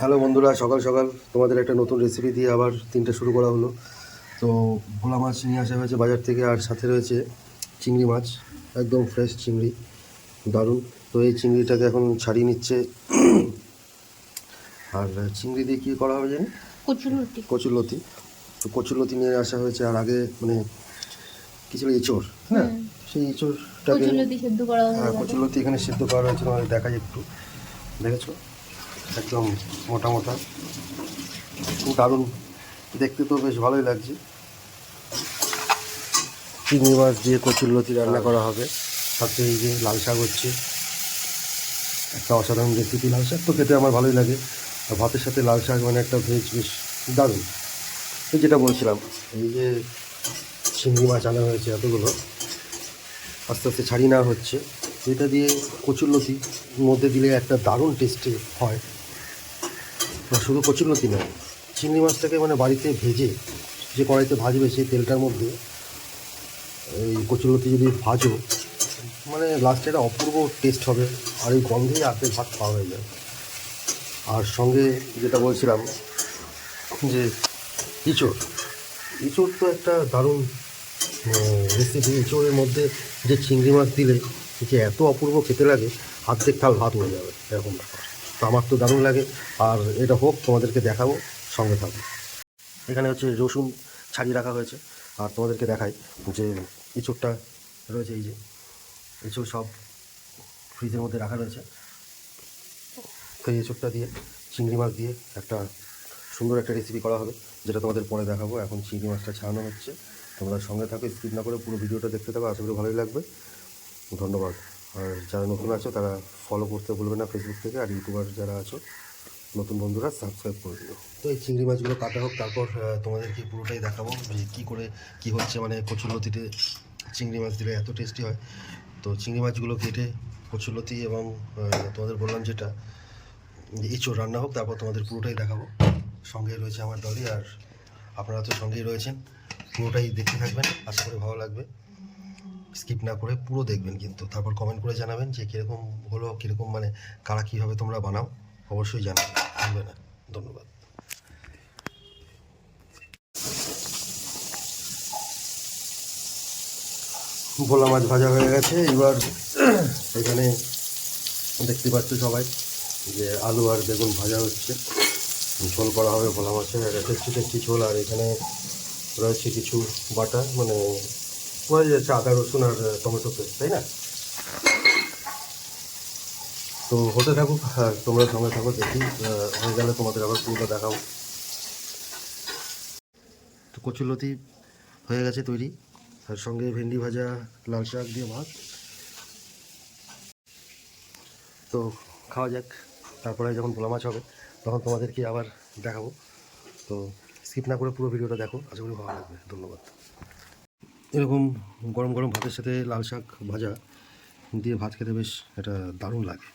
Hello বন্ধুরা সকাল সকাল তোমাদের একটা নতুন রেসিপি দিয়ে আবার তিনটে শুরু করা হলো। তো ভোলা মাছ নিয়ে আসা হয়েছে বাজার থেকে আর সাথে রয়েছে চিংড়ি মাছ একদম ফ্রেশ চিংড়ি দারুণ। তো এই চিংড়িটাকে এখন ছাড়িয়ে নিচ্ছে। আর চিংড়ি দিয়ে কী করা হবে জানি? কচুরুটি কচুরলতি তো কচুরলতি নিয়ে আসা হয়েছে আর আগে মানে কি ছিল এঁচড় হ্যাঁ? সেই এঁচড়টাকে কচুরুটি সেদ্ধ করা হয়ে হ্যাঁ কচুরলতি এখানে সিদ্ধ করা হয়েছে তোমাদের দেখাই একটু। দেখেছ? একদম মোটা মোটা খুব দারুণ। দেখতে তো বেশ ভালোই লাগছে। চিংড়ি মাছ দিয়ে কচুরলতি রান্না করা হবে। সাথে এই যে লাল শাক হচ্ছে। একটা অসাধারণ রেসিপি লাল শাক তো খেতে আমার ভালোই লাগে। আর ভাতের সাথে লাল শাক মানে একটা ভেজ বেশ দারুণ। তো যেটা বলছিলাম এই যে চিংড়ি মাছ আনা হয়েছে এতগুলো আস্তে আস্তে ছাড়িয়ে নেওয়া হচ্ছে। এটা দিয়ে কচুরলতি মধ্যে দিলে একটা দারুণ টেস্টি হয়। শুধু কচুরলতি নয় চিংড়ি মাছটাকে মানে বাড়িতে ভেজে যে কড়াইতে ভাজবে সেই তেলটার মধ্যে এই কচুরলতি যদি ভাজো মানে লাস্টে একটা অপূর্ব টেস্ট হবে। আর এই গন্ধেই হাতে ভাত খাওয়া হয়ে যায়। আর সঙ্গে যেটা বলছিলাম যে ইঁচড়। ইঁচড় তো একটা দারুণ রেসিপি ইঁচড়ের মধ্যে যে চিংড়ি মাছ দিলে, যে এত অপূর্ব খেতে লাগে, অর্ধেক থাল ভাত হয়ে যাবে, এরকম ব্যাপার। তো আমার তো দারুণ লাগে। আর এটা হোক, তোমাদেরকে দেখাবো, সঙ্গে থাকব। এখানে হচ্ছে রসুন ছাড়িয়ে রাখা হয়েছে। আর তোমাদেরকে দেখাই যে ইঁচড়টা রয়েছে, এই যে এঁচড় সব ফ্রিজের মধ্যে রাখা রয়েছে। তো এই এঁচড়টা দিয়ে, চিংড়ি মাছ দিয়ে একটা সুন্দর একটা রেসিপি করা হবে, যেটা তোমাদের পরে দেখাবো। এখন চিংড়ি মাছটা ছাড়ানো হচ্ছে। তোমরা সঙ্গে থাকো স্কিপ না করে পুরো ভিডিওটা দেখতে থাকো। আশা করি ভালোই লাগবে। ধন্যবাদ। আর যারা নতুন আছো, তারা ফলো করতে ভুলবে না ফেসবুক থেকে, আর ইউটিউবার যারা আছো, নতুন বন্ধুরা সাবস্ক্রাইব করে দিও। তো এই চিংড়ি মাছগুলো কাটা হোক, তারপর তোমাদেরকে পুরোটাই দেখাবো যে কী করে, কী হচ্ছে মানে কচুরলতিতে চিংড়ি মাছ দিলে এত টেস্টি হয়। তো চিংড়ি মাছগুলো কেটে কচুরলতি এবং তোমাদের বললাম যেটা ইঁচড় রান্না হোক, তারপর তোমাদের পুরোটাই দেখাবো। সঙ্গে রয়েছে আমার দলই আর আপনারা তো সঙ্গেই রয়েছেন। পুরোটাই দেখতে থাকবেন, আশা করি ভালো লাগবে। স্কিপ না করে পুরো দেখবেন কিন্তু। তারপর কমেন্ট করে জানাবেন যে কীরকম হলো, কীরকম মানে কারা কীভাবে তোমরা বানাও। অবশ্যই জানাবেন। ভুলবে না। ধন্যবাদ। ভোলা মাছ ভাজা হয়ে গেছে। এবার এখানে দেখতে পাচ্ছ সবাই যে আলু আর বেগুন ভাজা হচ্ছে। ঝোল করা হবে ভোলা মাছের। টেস্টি টেস্টি ঝোল। আর এখানে রয়েছে কিছু বাটা। মানে বোঝা যাচ্ছে আদা রসুন আর টমেটো পেস্ট, তাই না? তো হতে থাকুক তোমরা সঙ্গে থাকো, দেখি হয়ে গেলে তোমাদের আবার পুরোটা দেখাবো। তো কচুলতি হয়ে গেছে তৈরি। আর সঙ্গে ভেন্ডি ভাজা, লাল শাক দিয়ে ভাত। তো খাওয়া যাক, তারপরে যখন ভোলা মাছ হবে, তখন তোমাদেরকে আবার দেখাবো। তো স্কিপ না করে পুরো ভিডিওটা দেখো, আশা করি ভালো লাগবে। ধন্যবাদ। এরকম গরম গরম ভাতের সাথে লাল শাক ভাজা দিয়ে ভাত খেতে বেশ এটা দারুণ লাগে।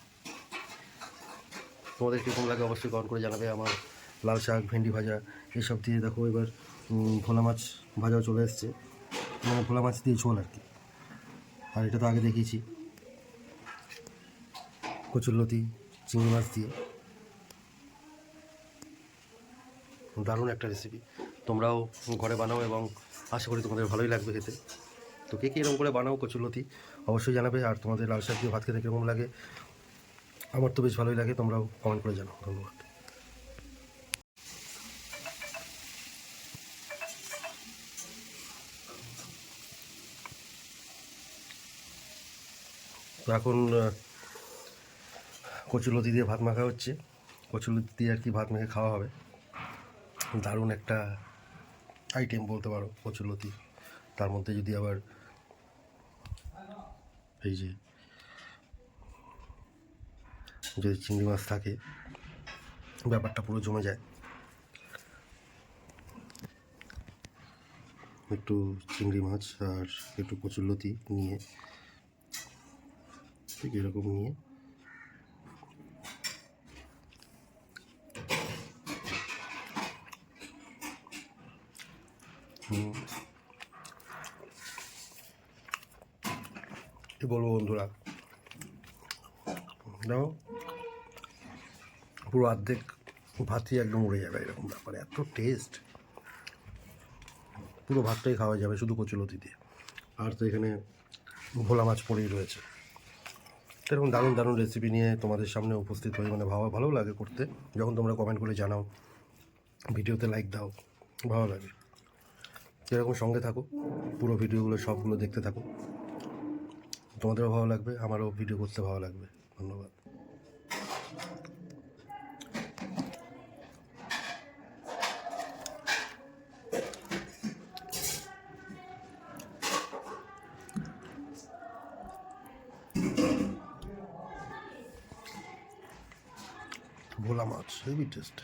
তোমাদের কীরকম লাগে অবশ্যই কমেন্ট করে জানাবে আমার লাল শাক, ভেন্ডি ভাজা এইসব দিয়ে। দেখো এবার ভোলা মাছ ভাজাও চলে এসছে। মানে ভোলা মাছ দিয়ে ঝোল আর কি। আর এটা তো আগে দেখিয়েছি। কচুরলতি চিংড়ি মাছ দিয়ে। দারুণ একটা রেসিপি তোমরাও ঘরে বানাও এবং আশা করি তোমাদের ভালোই লাগবে খেতে। তো কে কী এরকম করে বানাও কচুরলতি, অবশ্যই জানাবে। আর তোমাদের লাল শাক দিয়ে ভাত খেতে কীরকম লাগে, আমার তো বেশ ভালোই লাগে, তোমরাও কমেন্ট করে জানাও। ধন্যবাদ। তো এখন কচুলতি দিয়ে ভাত মাখা হচ্ছে। কচুলতি দিয়ে আর কি ভাত মেখে খাওয়া হবে। দারুণ একটা আইটেম বলতে পারো কচুলতি তার মধ্যে যদি আবার এই যে যদি চিংড়ি মাছ থাকে, ব্যাপারটা পুরো জমে যায়। একটু চিংড়ি মাছ আর একটু কচুরলতি নিয়ে, ঠিক এরকম নিয়ে কি বলব বন্ধুরা? দেখো পুরো অর্ধেক ভাতই একদম উড়ে যাবে, এরকম ব্যাপার। এত টেস্ট পুরো ভাতটাই খাওয়া যাবে শুধু কচুলতি দিয়ে। আর তো এখানে ভোলা মাছ পড়েই রয়েছে। এরকম দারুণ দারুণ রেসিপি নিয়ে তোমাদের সামনে উপস্থিত হই। মানে ভাবা, ভালো লাগে করতে। যখন তোমরা কমেন্ট করে জানাও, ভিডিওতে লাইক দাও, ভালো লাগে। এরকম সঙ্গে থাকো। পুরো ভিডিওগুলো সবগুলো দেখতে থাকো। তোমাদেরও ভালো লাগবে আমারও ভিডিও করতে ভালো লাগবে। ধন্যবাদ। ভোলা মাছ হেভি টেস্ট